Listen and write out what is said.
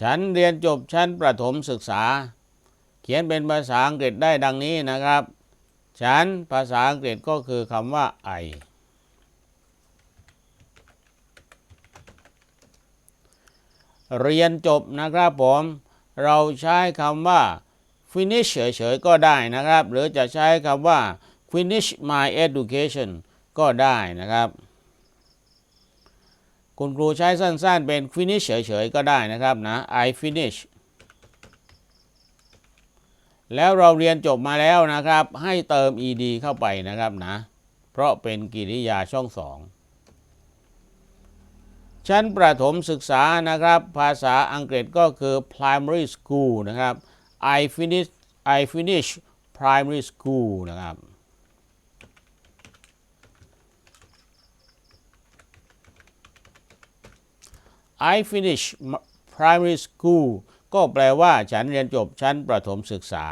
ฉันเรียนจบชั้นประถมศึกษา เขียนเป็นภาษาอังกฤษได้ดังนี้นะครับ ฉันภาษาอังกฤษก็คือคำว่า I เรียนจบนะครับผม เราใช้คำว่า finish เฉยๆก็ได้นะครับ หรือจะใช้คำว่า finish my education ก็ได้นะครับ คุณครูใช้สั้นๆเป็น finish เฉยๆก็ได้นะครับนะ I finish แล้วเราเรียนจบมาแล้วนะครับ ให้เติม ed เข้าไปนะครับนะ เพราะเป็นกริยาช่องสองชั้นประถมศึกษานะครับ ภาษาอังกฤษก็คือ primary school นะครับ I finish I finish primary school นะครับ I finish primary school ก็แปลว่าฉันเรียนจบชั้นประถมศึกษา